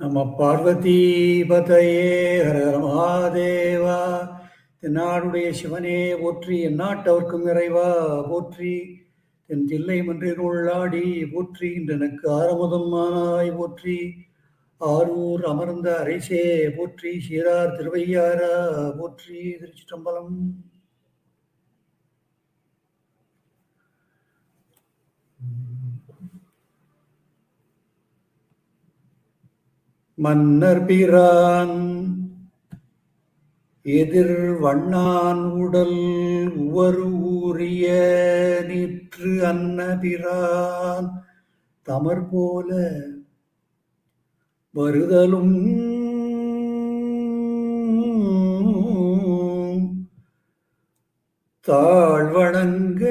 நம பார்வதீபதையே ஹரஹர மகாதேவா. தென்னாடுடைய சிவனே போற்றி எந்நாட்டவர்க்கும் இறைவா போற்றி. தென் தில்லை மன்றில் உள்ளாடி போற்றி. இன்றனுக்கு ஆரமுதமானாய் ஆரமுதம் மானாய் போற்றி. ஆரூர் அமர்ந்த அரைசே போற்றி. சீரார் திருவையாரா போற்றி. திருச்சிற்றம்பலம். மன்னர் பிரான். எதிர் வண்ணான் உடல் உவரு ஊறிய நிற்று அன்னபிரான் தமர் போல வருதலும் தாழ்வணங்க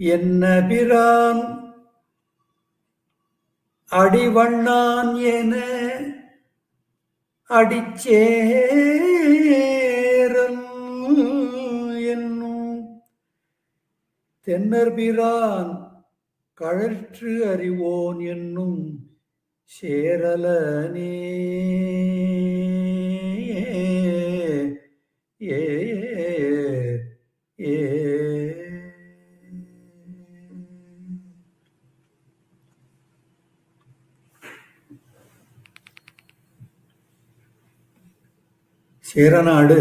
என்ன பிரான். அடிவண்ணான் என அடிச்சேரல் என்னும் தென்னர்பிரான் கழற்று அறிவோன் என்னும் சேரலனே. ஏ சேரநாடு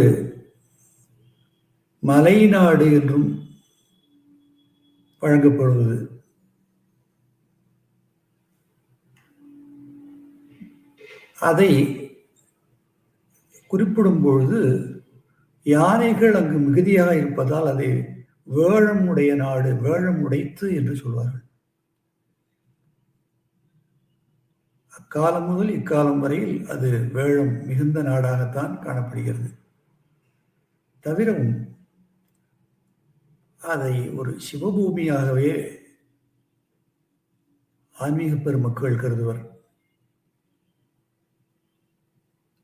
மலைநாடு என்றும் வழங்கப்படுவது. அதை குறிப்பிடும் பொழுது யானைகள் அங்கு மிகுதியாக இருப்பதால் அதை வேழமுடைய நாடு வேழம் உடைத்து என்று சொல்வார்கள். அக்காலம் முதல் இக்காலம் வரையில் அது வேழம் மிகுந்த நாடாகத்தான் காணப்படுகிறது. தவிரவும் அதை ஒரு சிவபூமியாகவே ஆன்மீக பெருமக்கள் கருதுவர்.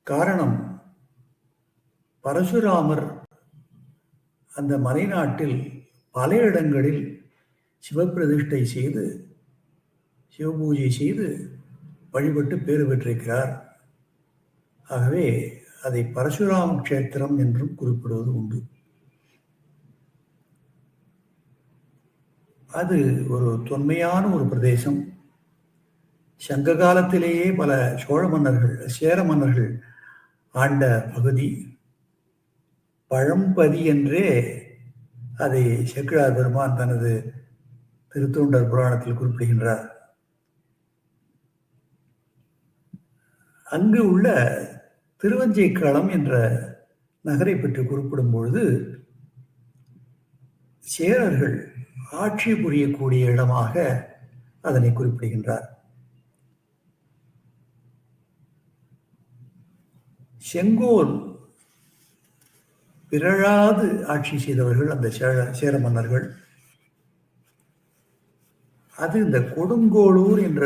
காரணம் பரசுராமர் அந்த மலைநாட்டில் பல இடங்களில் சிவப்பிரதிஷ்டை செய்து சிவபூஜை செய்து வழிபட்டு பேறு பெற்றிருக்கிறார். ஆகவே அதை பரசுராம கஷேத்திரம் என்றும் குறிப்பிடுவது உண்டு. அது ஒரு தொன்மையான ஒரு பிரதேசம். சங்க காலத்திலேயே பல சோழ மன்னர்கள் சேர மன்னர்கள் ஆண்ட பகுதி. பழம்பதி என்றே அதை செக்கிழார் பெருமான் தனது திருத்தொண்டர் புராணத்தில் குறிப்பிடுகின்றார். அங்கு உள்ள திருவஞ்சைக்களம் என்ற நகரை பற்றி குறிப்பிடும் பொழுது சேரர்கள் ஆட்சி புரியக்கூடிய இடமாக அதனை குறிப்பிடுகின்றார். செங்கோல் பிறழாது ஆட்சி செய்தவர்கள் அந்த சேர சேர மன்னர்கள். அது இந்த கொடுங்கோளூர் என்ற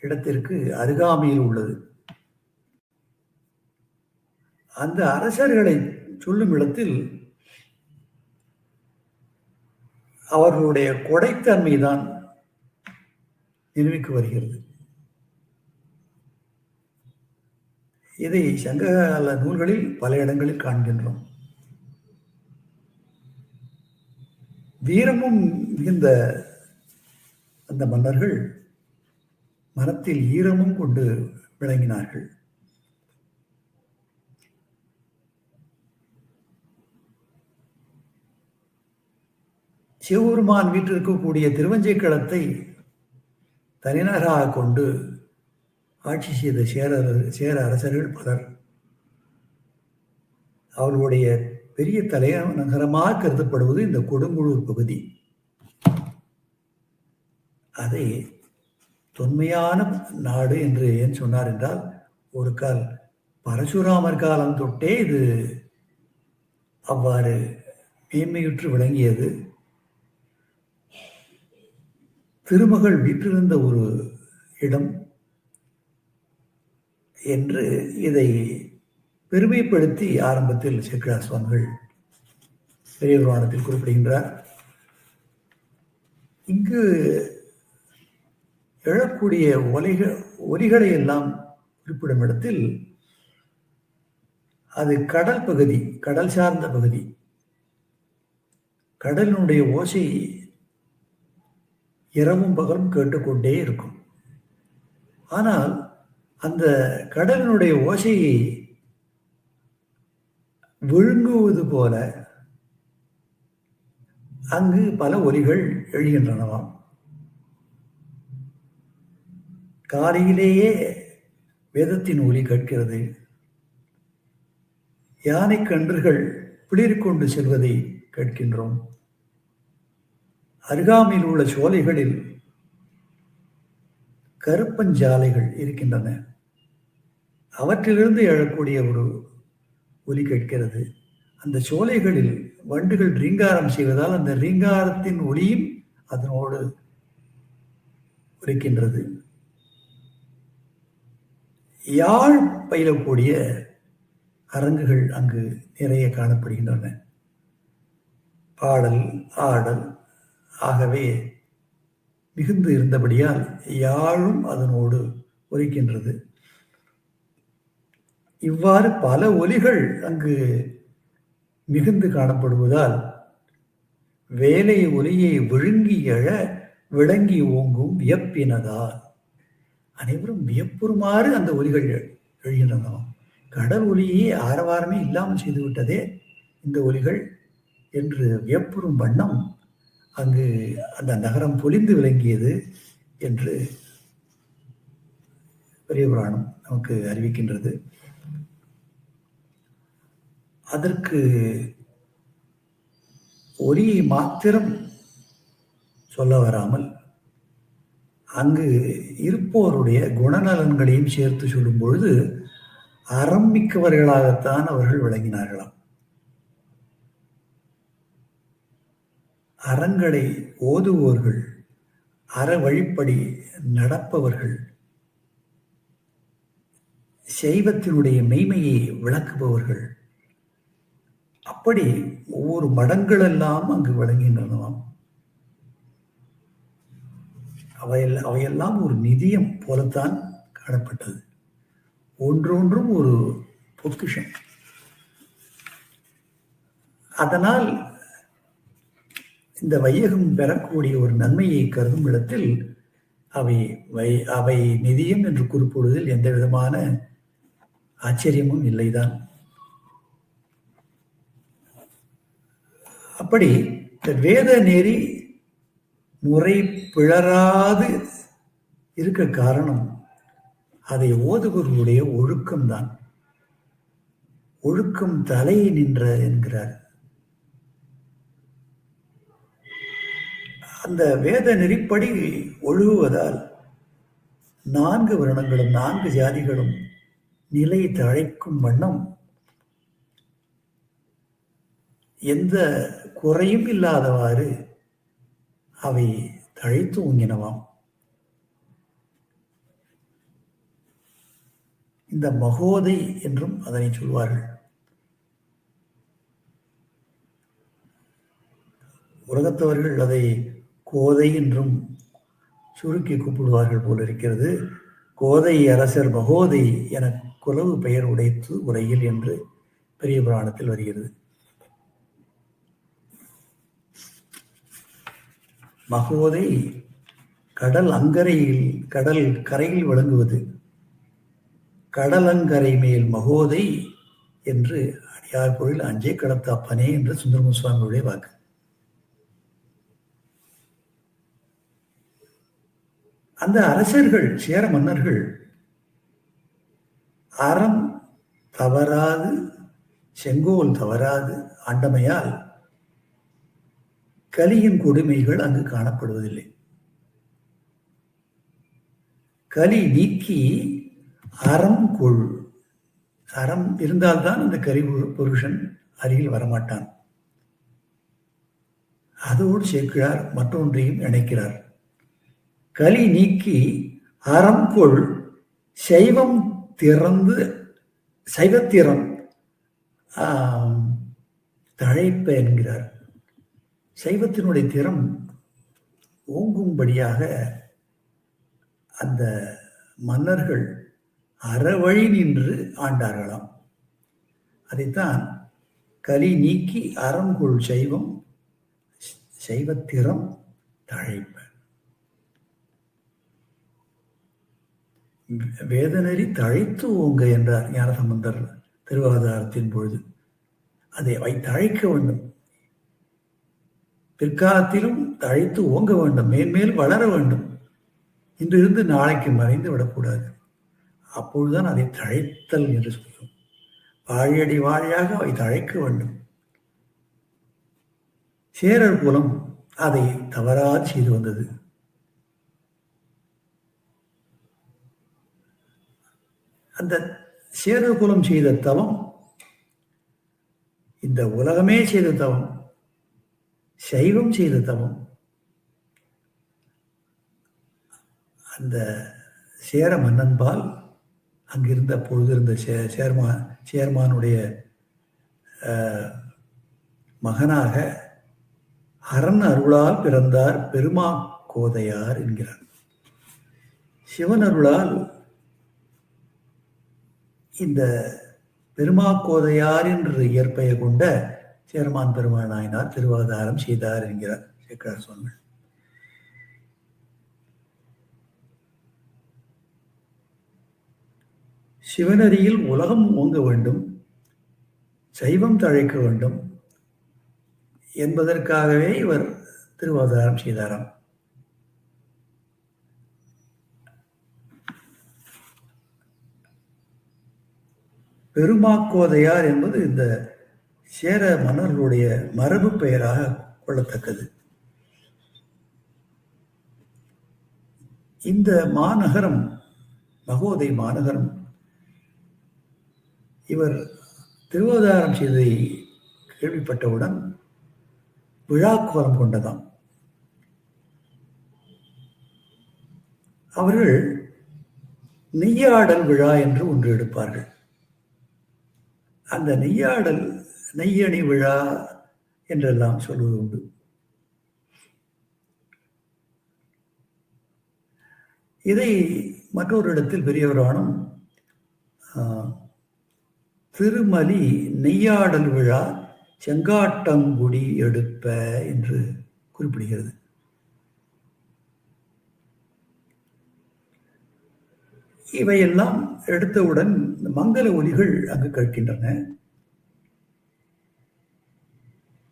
இடத்திற்கு அருகாமையில் உள்ளது. அந்த அரசர்களை சொல்லும் இடத்தில் அவர்களுடைய கொடைத்தன்மை தான் நினைவுக்கு வருகிறது. இதை சங்ககால நூல்களில் பல இடங்களில் காண்கின்றோம். வீரமும் மிகுந்த அந்த மன்னர்கள் மனத்தில் ஈரமும் கொண்டு விளங்கினார்கள். சிவபெருமான் வீட்டில் இருக்கக்கூடிய திருவஞ்சைக்களத்தை தனிநகராக கொண்டு ஆட்சி செய்த சேர சேர அரசர்கள் பலர் அவர்களுடைய பெரிய தலைநகரமாக கருதப்படுவது இந்த கொடுங்குழூர் பகுதி. அதை தொன்மையான நாடு என்று ஏன் சொன்னார் என்றால் ஒரு கால் பரசுராமர் காலம் தொட்டே இது அவ்வாறு மேன்மையுற்று விளங்கியது. திருமகள் வீற்றிருந்த ஒரு இடம் என்று இதை பெருமைப்படுத்தி ஆரம்பத்தில் சேக்கிரா சுவாமிகள் பெரிய புராணத்தில் குறிப்பிடுகின்றார். இங்கு எழக்கூடிய ஒலிகள் ஒலிகளை எல்லாம் குறிப்பிடும் இடத்தில் அது கடல் பகுதி கடல் சார்ந்த பகுதி. கடலினுடைய ஓசை இரவும் பகலும் கேட்டுக்கொண்டே இருக்கும். ஆனால் அந்த கடலினுடைய ஓசையை விழுங்குவது போல அங்கு பல ஒலிகள் எழுகின்றனவாம். காலையிலேயே வேதத்தின் ஒலி கேட்கிறது. யானை கன்றுகள் பிளிர்கொண்டு செல்வதை கேட்கின்றோம். அருகாமையில் உள்ள சோலைகளில் கருப்பஞ்சாலைகள் இருக்கின்றன. அவற்றிலிருந்து எழக்கூடிய ஒரு ஒலி கேட்கிறது. அந்த சோலைகளில் வண்டுகள் ரீங்காரம் செய்வதால் அந்த ரீங்காரத்தின் ஒளியும் அதனோடு உரைக்கின்றது யாழ் பயிலக்கூடிய அரங்குகள் அங்கு நிறைய காணப்படுகின்றன. பாடல் ஆடல் ஆகவே மிகுந்து இருந்தபடியால் யாழும் அதனோடு ஒலிக்கின்றது இவ்வாறு பல ஒலிகள் அங்கு மிகுந்து காணப்படுவதால் வேலை ஒலியை விழுங்கி எழ விளங்கி ஓங்கும் வியப்பினதால் அனைவரும் வியப்புறுமாறு அந்த ஒலிகள் எழுகின்றனவாம் கடல் ஒலியே ஆரவாரமே இல்லாமல் செய்துவிட்டதே இந்த ஒலிகள் என்று வியப்புறும் வண்ணம் அங்கு அந்த நகரம் பொலிந்து விளங்கியது என்று பெரிய புராணம் நமக்கு அறிவிக்கின்றது. அதற்கு ஒலியை மாத்திரம் சொல்ல வராமல் அங்கு இருப்போருடைய குணநலன்களையும் சேர்த்து சொல்லும் பொழுது அறம் மிக்கவர்களாகத்தான் அவர்கள் விளங்கினார்களாம். அறங்களை ஓதுவோர்கள் அற வழிப்படி நடப்பவர்கள் செய்வத்தினுடைய மெய்மையை விளக்குபவர்கள் அப்படி ஒவ்வொரு மடங்களெல்லாம் அங்கு விளங்குகின்றனவாம் அவையெல்லாம் அவையெல்லாம் ஒரு நிதியம் போலத்தான் காணப்பட்டது. ஒன்றொன்றும் ஒரு பொக்கிஷம். அதனால் இந்த வையகம் பெறக்கூடிய ஒரு நன்மையை கருதும் இடத்தில் அவை வை அவை நிதியம் என்று குறிப்பிடுவதில் எந்த விதமான ஆச்சரியமும் இல்லைதான். அப்படி இந்த வேத நெறி முறை பிளராது இருக்க காரணம் அதை ஓதுபவர்களுடைய ஒழுக்கம்தான். ஒழுக்கம் தலை நின்ற என்கிறார். அந்த வேத நெறிப்படி ஒழுகுவதால் நான்கு வருணங்களும் நான்கு ஜாதிகளும் நிலை தழைக்கும் வண்ணம் எந்த குறையும் இல்லாதவாறு அவை தழைத்து ஓங்கினவாம். இந்த மகோதை என்றும் அதனை சொல்வார்கள். உலகத்தவர்கள் அதை கோதை என்றும் சுருக்கி கூப்பிடுவார்கள் போல் இருக்கிறது. கோதை அரசர் மகோதை என குலவு பெயர் உடைத்து உரையில் என்று பெரிய புராணத்தில் வருகிறது. மகோதை கடல் அங்கரையில் கடல் கரையில் விளங்குவது. கடலங்கரை மேல் மகோதை என்று அடியார் பொருள் அஞ்சே கடத்தாப்பனே என்று சுந்தரமுசுவாமியுடைய வாக்கு. அந்த அரசர்கள் சேர மன்னர்கள் அறம் தவறாது செங்கோல் தவறாது ஆண்டமையால் கலியின் கொடுமைகள் அங்கு காணப்படுவதில்லை. கலி நீக்கி அறம் கொள். அறம் இருந்தால்தான் அந்த கரி புருஷன் அருகில் வரமாட்டான். அதோடு சேர்க்கிறார் மற்றொன்றையும் இணைக்கிறார். கலி நீக்கி அறம் கொள். சைவம் திறந்து சைவத்திறம் தழைப்ப என்கிறார். சைவத்தினுடைய திறம் ஓங்கும்படியாக அந்த மன்னர்கள் அறவழி நின்று ஆண்டார்களாம். அதைத்தான் கலி நீக்கி அறங்குள் சைவம் சைவத்திறம் தழைப்ப. வேதநெறி தழைத்து ஓங்க என்றார் ஞானசம்பந்தர் திருவாதாரத்தின் பொழுது. அதை வை தழைக்க வேண்டும். பிற்காலத்திலும் தழைத்து ஓங்க வேண்டும் மேன்மேல் வளர வேண்டும். இன்றிருந்து நாளைக்கு மறைந்து விடக்கூடாது. அப்பொழுதுதான் அதை தழைத்தல் என்று சொல்லும் வாழியடி வாழியாக அவை தழைக்க வேண்டும். சேரர் குலம் அதை தவறாது செய்து வந்தது. அந்த சேரர் குலம் செய்த தவம் இந்த உலகமே செய்த தவம். சைவம் செய்த தவம். அந்த சேர மன்னன்பால் அங்கிருந்த பொழுது இருந்த சே சேர்மா சேர்மானுடைய மகனாக அரண் அருளால் பிறந்தார் பெருமா கோதையார் என்கிறார். சிவன் அருளால் இந்த பெருமா கோதையார் என்று இயற்பெயர் கொண்ட சேரமான் பெருமாள் நாயனார் திருவாதாரம் செய்தார் என்கிறார் சேக்கரார் சுவாமிகள் சிவனரியில் உலகம் ஓங்க வேண்டும் சைவம் தழைக்க வேண்டும் என்பதற்காகவே இவர் திருவாதாரம் செய்தாராம். பெருமாக்கோதையார் என்பது இந்த சேர மன்னர்களுடைய மரபு பெயராக கொள்ளத்தக்கது. இந்த மாநகரம் மகோதை மாநகரம் இவர் திருவோதாரம் செய்ததை கேள்விப்பட்டவுடன் விழாக்கோலம் கொண்டதாம். அவர்கள் நெய்யாடல் விழா என்று ஒன்று எடுப்பார்கள். அந்த நெய்யாடல் நெய்யணி விழா என்றெல்லாம் சொல்வது உண்டு. இதை மற்றொரு இடத்தில் பெரியவரானும் திருமலி நெய்யாடல் விழா செங்காட்டங்குடி எடுப்ப என்று குறிப்பிடுகிறது. இவையெல்லாம் எடுத்தவுடன் மங்கள ஒலிகள் அங்கு கேட்கின்றன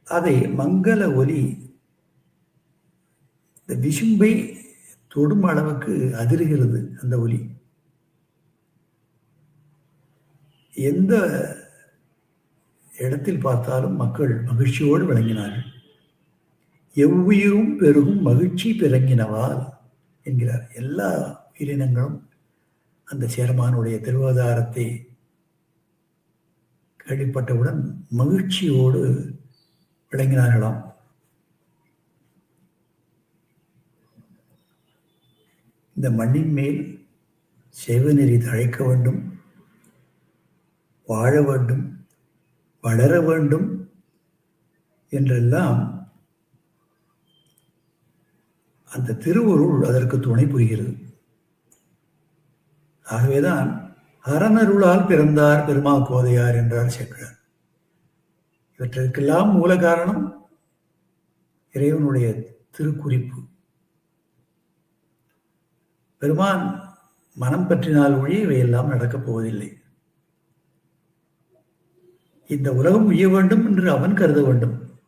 அதை மங்கள ஒலி இந்த விசும்பை தொடும் அளவுக்கு அதிர்கிறது அந்த ஒலி. எந்த இடத்தில் பார்த்தாலும் மக்கள் மகிழ்ச்சியோடு விளங்கினார்கள். எவ்வுயிரும் பெருகும் மகிழ்ச்சி பிறங்கினவால் என்கிறார். எல்லா உயிரினங்களும் அந்த சேர்மானுடைய திருவாதாரத்தை கேள்விப்பட்டவுடன் மகிழ்ச்சியோடு விளங்கினார்களாம். இந்த மண்ணின் மேல் செவநெறி தழைக்க வேண்டும் வாழ வேண்டும் வளர வேண்டும் என்றெல்லாம் அந்த திருவருள் அதற்கு துணை புரிகிறது. ஆகவேதான் அறநருளால் பிறந்தார் பெருமா கோதையார் என்றார் சேக்கரார். இவற்றிற்கெல்லாம் மூல காரணம் இறைவனுடைய திருக்குறிப்பு. பெருமான் மனம் பற்றினால் ஒழி இவையெல்லாம் நடக்கப் போவதில்லை. இந்த உலகம் உய்ய வேண்டும் என்று அவன் கருத வேண்டும்.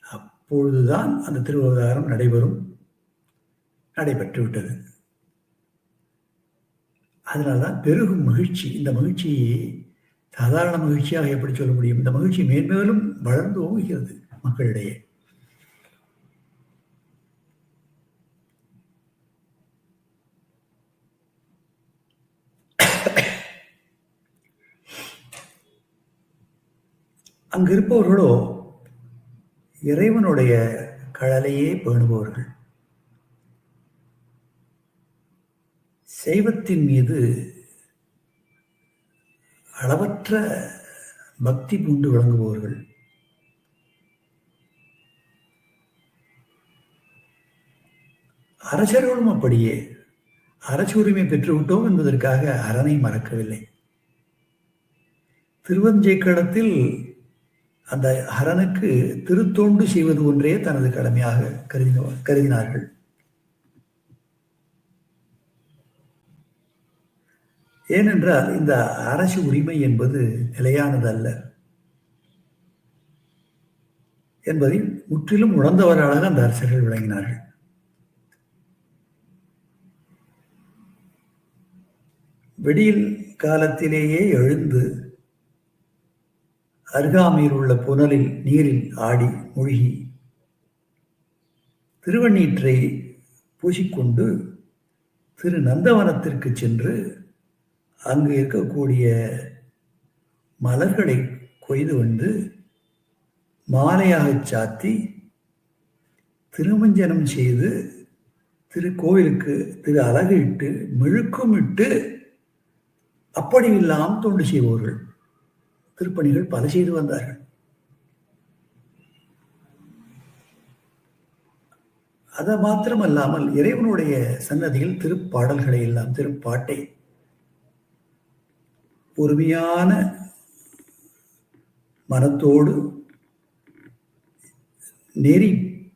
அப்பொழுதுதான் அந்த திருவதாரம் நடைபெறும் நடைபெற்று விட்டது அதனால்தான் பெருகும் மகிழ்ச்சி. இந்த மகிழ்ச்சியை சாதாரண மகிழ்ச்சியாக எப்படி சொல்ல முடியும்? இந்த மகிழ்ச்சி மேன்மேலும் வளர்ந்து ஓங்குகிறது மக்களிடையே. அங்கு இருப்பவர்களோ இறைவனுடைய கழலையே பேணுபவர்கள். சைவத்தின் மீது அளவற்ற பக்தி பூண்டு விளங்குபவர்கள் அரசர்களும் அப்படியே. அரசு உரிமை பெற்றுவிட்டோம் என்பதற்காக அரணை மறக்கவில்லை. திருவஞ்சைக்களத்தில் அந்த அரணுக்கு திருத்தொண்டு செய்வது ஒன்றே தனது கடமையாக கருதின கருதினார்கள். ஏனென்றால் இந்த அரசு உரிமை என்பது நிலையானது அல்ல என்பதை முற்றிலும் உணர்ந்தவர்களாக அந்த அரசர்கள் விளங்கினார்கள். வெடியில் காலத்திலேயே எழுந்து அருகாமையில் உள்ள புனலில் நீரில் ஆடி மூழ்கி திருவண்ணீற்றை பூசிக்கொண்டு திரு நந்தவனத்திற்கு சென்று அங்கு இருக்கக்கூடிய மலர்களை கொய்து வந்து மாலையாக சாத்தி திருமஞ்சனம் செய்து திருக்கோவிலுக்கு திரு அழகிட்டு மெழுக்குமிட்டு அப்படி இல்லாமல் தொண்டு செய்பவர்கள். திருப்பணிகள் பல செய்து வந்தார்கள். அது மாத்திரமல்லாமல் இறைவனுடைய சன்னதியில் திருப்பாடல்களை எல்லாம் திருப்பாட்டை பொறுமையான மனத்தோடு நெறி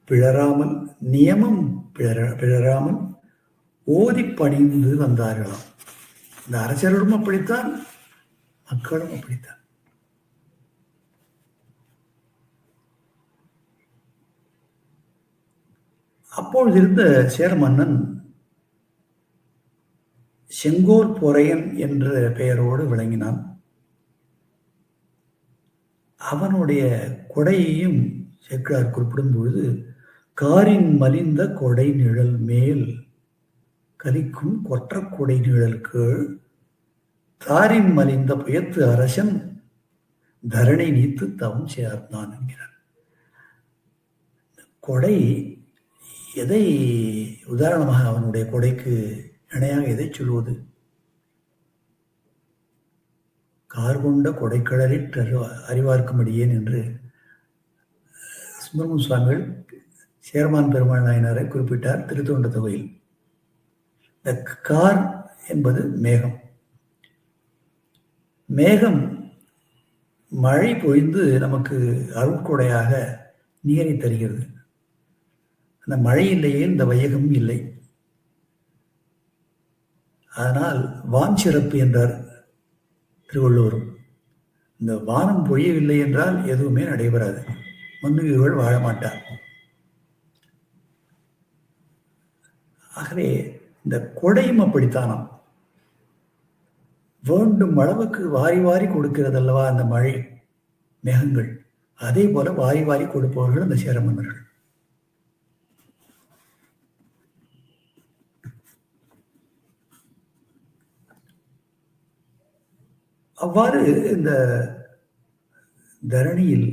பிழறாமல் நியமம் பிழற பிழறாமல் ஓதி பணிந்து வந்தார்களாம். இந்த அரசர்களும் அப்படித்தான் மக்களும் அப்படித்தான். அப்பொழுது இருந்த சேர மன்னன் செங்கோல் பொறையன் என்ற பெயரோடு விளங்கினான். அவனுடைய கொடையையும் சேக்கிழார் குறிப்பிடும் பொழுது காரின் மலிந்த கொடை நிழல் மேல் கலிக்கும் கொற்ற கொடை நிழல் கீழ் தாரின் மலிந்த புயத்து அரசன் தரணை நீத்து தவம் சேர்ந்தான் என்கிறார். கொடை எதை உதாரணமாக அவனுடைய கொடைக்கு இணையாக எதை சொல்வது? கார் கொண்ட கொடைக்கடலில் அறிவார்க்கும்படியேன் என்று சுப்பிரமணிய சுவாமிகள் சேர்மான் பெருமாள் நாயனாரை குறிப்பிட்டார் திருத்தொண்ட தொகையில். இந்த கார் என்பது மேகம். மேகம் மழை பொழிந்து நமக்கு அருட்கொடையாக நீரை தருகிறது. அந்த மழை இல்லையே இந்த வையகம் இல்லை. அதனால் வான் சிறப்பு என்றார் திருவள்ளுவரும். இந்த வானம் பொழியவில்லை என்றால் எதுவுமே நடைபெறாது. மண்ணுயிர்கள் வாழ மாட்டார். ஆகவே இந்த கொடையும் அப்படித்தானாம். வேண்டும் அளவுக்கு வாரி வாரி கொடுக்கிறது அல்லவா அந்த மழை மேகங்கள்? அதே போல வாரி வாரி கொடுப்பவர்கள் அந்த சேரமன்னர்கள். அவ்வாறு இந்த தரணியில்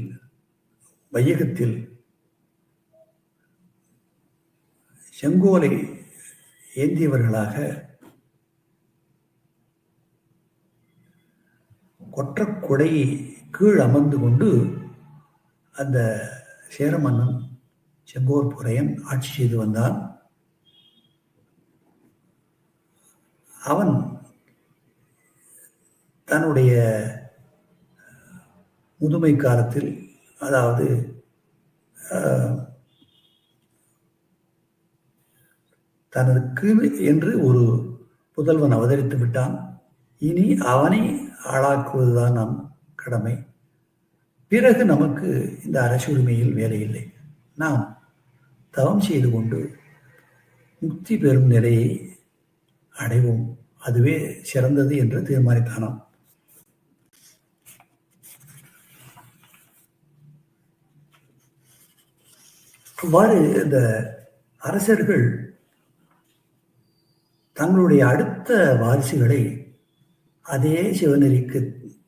வையகத்தில் செங்கோலை ஏந்தியவர்களாக கொற்ற கீழ் அமர்ந்து கொண்டு அந்த சேரமன்னன் செங்கோர் புரையன் ஆட்சி செய்து வந்தான். அவன் தன்னுடைய முதுமை காலத்தில் அதாவது தனக்கு என்று ஒரு புதல்வன் அவதரித்து விட்டான். இனி அவனை ஆளாக்குவதுதான் நம் கடமை. பிறகு நமக்கு இந்த அரசு உரிமையில் வேலை இல்லை. நாம் தவம் செய்து கொண்டு முக்தி பெறும் நிலையை அடைவோம். அதுவே சிறந்தது என்று தீர்மானித்தானாம். அவ்வாறு இந்த அரசர்கள் தங்களுடைய அடுத்த வாரிசுகளை அதே சிவநெறிக்கு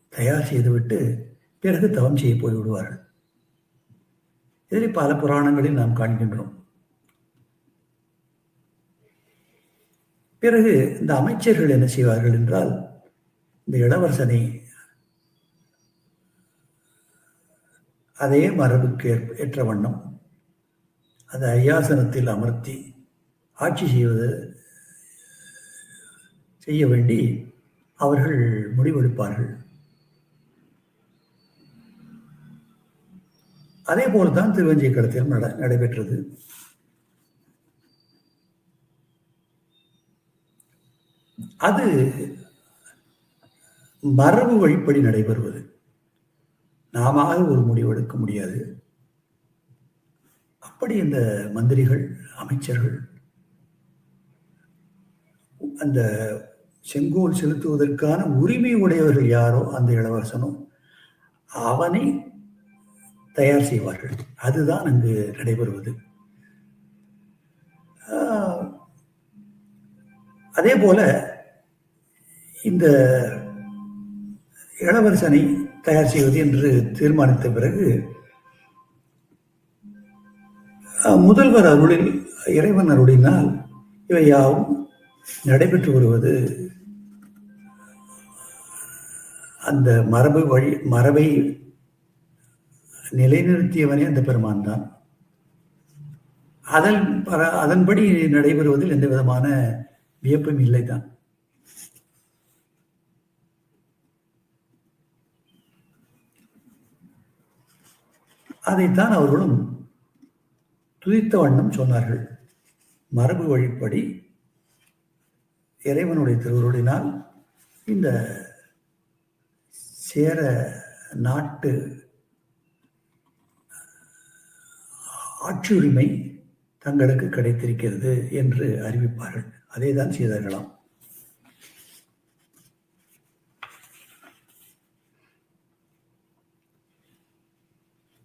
தயார் செய்துவிட்டு பிறகு தவம் செய்ய போய்விடுவார்கள். இதில் பல புராணங்களில் நாம் காண்கின்றோம். பிறகு இந்த அமைச்சர்கள் என்ன செய்வார்கள் என்றால் இந்த இளவரசனை அதே மரபுக்கு ஏற்ற வண்ணம் அந்த ஐயாசனத்தில் அமர்த்தி ஆட்சி செய்வது செய்ய வேண்டி அவர்கள் முடிவெடுப்பார்கள். அதே போல்தான் திருவஞ்சிய கடத்திலும் நட நடைபெற்றது. அது மரபு வழிப்படி நடைபெறுவது. நாம ஒரு முடிவெடுக்க முடியாது. அப்படி இந்த மந்திரிகள் அமைச்சர்கள் அந்த செங்கோல் செலுத்துவதற்கான உரிமை உடையவர்கள் யாரோ அந்த இளவரசனோ அவனை தயார் செய்வார்கள். அதுதான் அங்கு நடைபெறுவது. அதே போல இந்த இளவரசனை தயார் செய்வது என்று தீர்மானித்த பிறகு முதல்வர் அருளில் இறைவன் அருளினால் இவை யாவும் நடைபெற்று வருவது அந்த மரபு வழி மரபை நிலைநிறுத்தியவனே அந்த பெருமான் தான். அதன் அதன்படி நடைபெறுவதில் எந்த விதமான வியப்பும் இல்லைதான் அதைத்தான் அவர்களும் துதித்த வண்ணம் சொன்னார்கள். மரபு வழிப்படி இறைவனுடைய திருவருளினால் இந்த சேர நாட்டு ஆட்சியுரிமை தங்களுக்கு கிடைத்திருக்கிறது என்று அறிவிப்பார்கள். அதே தான் செய்தார்களாம்.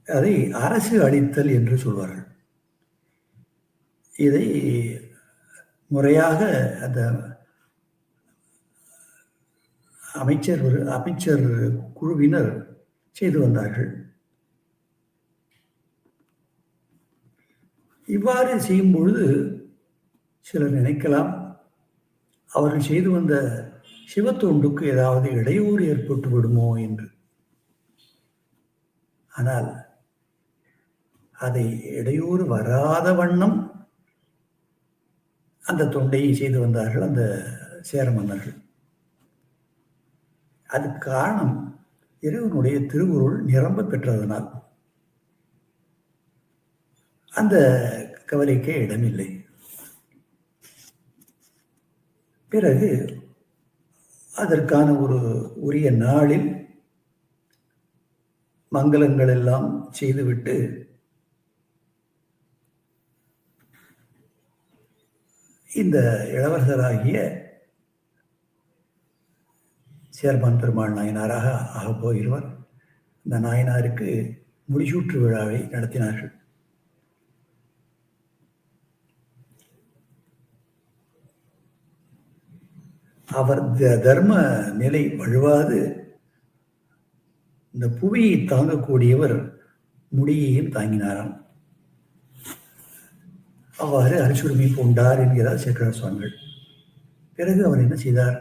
அதை அரசு அளித்தல் என்று சொல்வார்கள். இதை முறையாக அந்த அமைச்சர் அமைச்சர் குழுவினர் செய்து வந்தார்கள். இவ்வாறு செய்யும் பொழுது சிலர் நினைக்கலாம் அவர்கள் செய்து வந்த சிவத்தொண்டுக்கு ஏதாவது இடையூறு ஏற்பட்டு விடுமோ என்று. ஆனால் அதை இடையூறு வராத வண்ணம் அந்த தொண்டையை செய்து வந்தார்கள் அந்த சேர மன்னர்கள் அது காரணம் இறைவனுடைய திருவுருள் நிரம்ப பெற்றதனால். அந்த கவலைக்கே இடமில்லை. பிறகு அதற்கான ஒரு உரிய நாளில் மங்களங்கள் எல்லாம் செய்துவிட்டு இந்த இளவரசராகிய சேர்மான் பெருமாள் நாயனாராக ஆகப் போகிறவர் இந்த நாயனாருக்கு முடிசூற்று விழாவை நடத்தினார்கள். அவர் தர்ம நிலை வழுவாது இந்த புவியை தாங்கக்கூடியவர் முடியையும் தாங்கினாராம். அவ்வாறு அரிசுரிமை பூண்டார் என்கிறார் சேக்கர சுவாமிகள். பிறகு அவர் என்ன செய்தார்?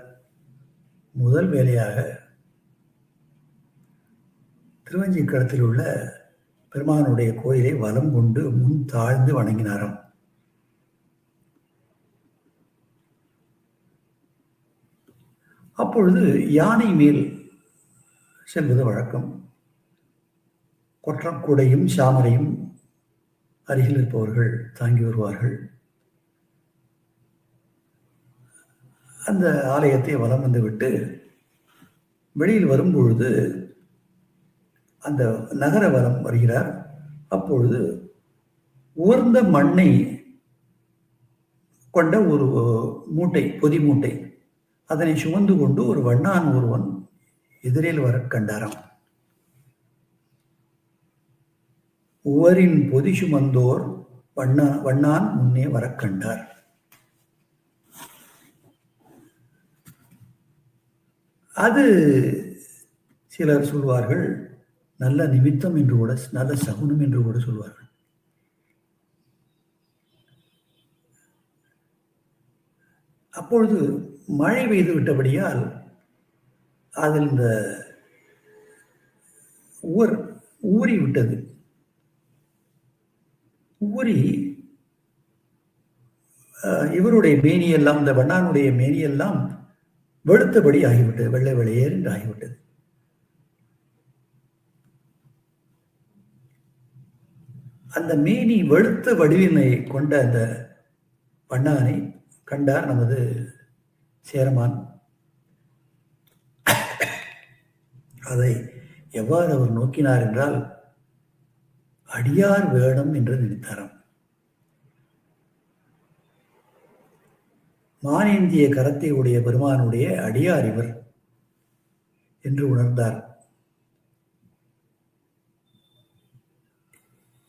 முதல் வேலையாக திருவஞ்சிக்கடத்தில் உள்ள பெருமானுடைய கோயிலை வலம் கொண்டு முன் தாழ்ந்து வணங்கினாராம். அப்பொழுது யானை மேல் செல்வது வழக்கம். கொற்றக்குடையும் சாமரையும் அருகில் இருப்பவர்கள் தாங்கி வருவார்கள். அந்த ஆலயத்தை வலம் வந்துவிட்டு வெளியில் வரும்பொழுது அந்த நகர வரம் வருகிறார். அப்பொழுது உயர்ந்த மண்ணை கொண்ட ஒரு மூட்டை பொதி மூட்டை அதனை சுமந்து கொண்டு ஒரு வண்ணான் ஒருவன் எதிரில் வர கண்டாராம். உவரின் பொதி சுமந்தோர் வண்ணா வண்ணான் முன்னே வர கண்டார். அது சிலர் சொல்வார்கள் நல்ல நிமித்தம் என்று கூட நல்ல சகுனம் என்று கூட சொல்வார்கள். அப்பொழுது மழை பெய்து விட்டபடியால் அதில் இந்த ஊர் ஊறி விட்டது ஊறி அஹ், இவருடைய மேனியெல்லாம் இந்த வண்ணானுடைய மேனியெல்லாம் வெளுத்தபடி ஆகிவிட்டது. வெள்ளை வெளியேறு என்று ஆகிவிட்டது. அந்த மேனி வெளுத்த வடிவினை கொண்ட அந்த வண்ணானை கண்டார் நமது சேரமான். அதை எவ்வாறு அவர் நோக்கினார் என்றால் அடியார் வேடம் என்று நினைத்தாராம். மானேந்திய கரத்தை உடைய பெருமானுடைய அடியார் இவர் என்று உணர்ந்தார்.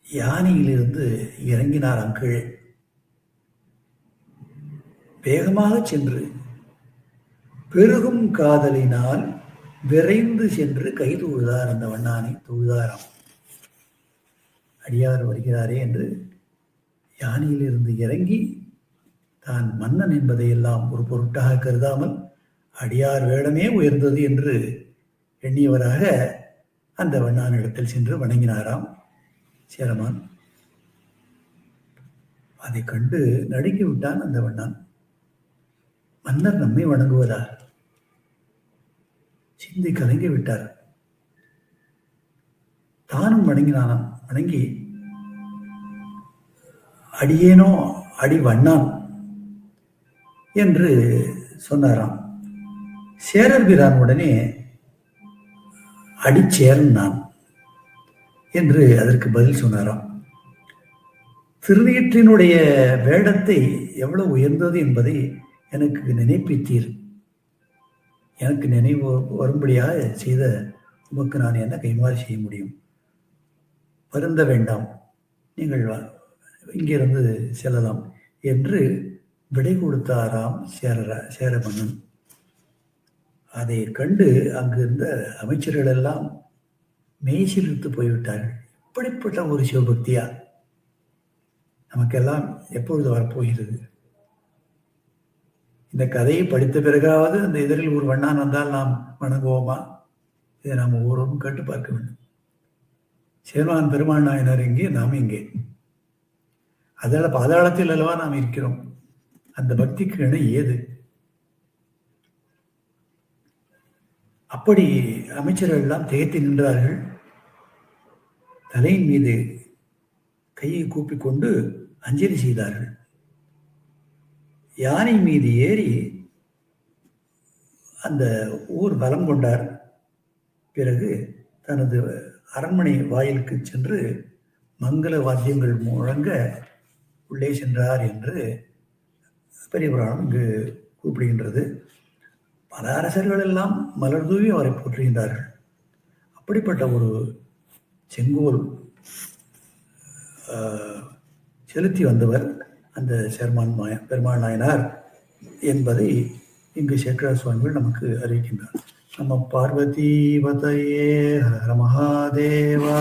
யானையிலிருந்து இறங்கினார் அங்கிள். வேகமாக சென்று பெருகும் காதலினால் விரைந்து சென்று கை தூழுதார் அந்த வண்ணானை தொழுதாராம் அடியார் வருகிறாரே என்று யானையிலிருந்து இறங்கி தான் மன்னன் என்பதையெல்லாம் ஒரு பொருட்டாக கருதாமல் அடியார் வேடமே உயர்ந்தது என்று எண்ணியவராக அந்த வண்ணானிடத்தில் சென்று வணங்கினாராம். சேரமான். அதை கண்டு நடுங்கி விட்டான் அந்த வண்ணான். மன்னர் நம்மை வணங்குவதா? சிந்தி கலங்கி விட்டார். தானும் வணங்கினானாம். வணங்கி அடியேனோ அடி வண்ணான் என்று சொன்னாராம். சேரர் பிரான் உடனே அடிச்சேரன் நான் என்று அதற்கு பதில் சொன்னாராம். திருநீற்றினுடைய வேடத்தை எவ்வளவு உயர்ந்தது என்பதை எனக்கு நினைப்பித்தீர் எனக்கு நினைவு வரும்படியாக செய்த உமக்கு நான் என்ன கைமாறு செய்ய முடியும்? வருந்த வேண்டாம். நீங்கள் வா- இங்கிருந்து செல்லலாம் என்று விடை கொடுத்தாராம் சேர சேரமன்னன். அதை கண்டு அங்கு இருந்த அமைச்சர்கள் எல்லாம் மெய்சிலிருத்து போய்விட்டார்கள். இப்படிப்பட்ட ஒரு சிவபக்தியா? நமக்கெல்லாம் எப்பொழுது வரப்போகிறது? இந்த கதையை படித்த பிறகாவது அந்த எதிரில் ஒரு வண்ணான் வந்தால் நாம் வணங்குவோமா? இதை நாம் ஒவ்வொருவரும் கேட்டு பார்க்க வேண்டும். சேர்மான் பெருமாள் நாயனார் இங்கே நாம் இங்கே. அதனால பாதாளத்தில் அல்லவா நாம் இருக்கிறோம். அந்த பக்திக்கு இணை ஏது? அப்படி அமைச்சர்கள் எல்லாம் திகைத்து நின்றார்கள். தலையின் மீது கையை கூப்பிக்கொண்டு அஞ்சலி செய்தார்கள். யானை மீது ஏறி அந்த ஊர் பலம் கொண்டார். பிறகு தனது அரண்மனை வாயிலுக்கு சென்று மங்கள வாத்தியங்கள் முழங்க உள்ளே சென்றார் என்று பெரிய புராணம் இங்கு குறிப்பிடுகின்றது. பல அரசர்கள் எல்லாம் மலர் தூவி அவரை போற்றுகின்றார்கள். அப்படிப்பட்ட ஒரு செங்கோல் செலுத்தி வந்தவர் அந்த சேர்மான் மாய பெருமாள் நாயனார் என்பதை இங்கு சேக்கரா சுவாமிகள் நமக்கு அறிவிக்கின்றார். நம்ம பார்வதிபதையே ஹர மகாதேவா.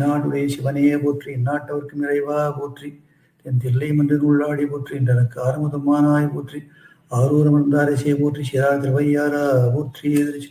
நாடுடைய சிவனையே போற்றி இந்நாட்டவர்க்கும் நிறைவா போற்றி என் தில்லை மன்றின் உள்ளாடி போற்றி எனக்கு ஆறுமுதமானாய் போற்றி ஆரூரம் இருந்தாரே போற்றி சிறா திருவையாரா போற்றி.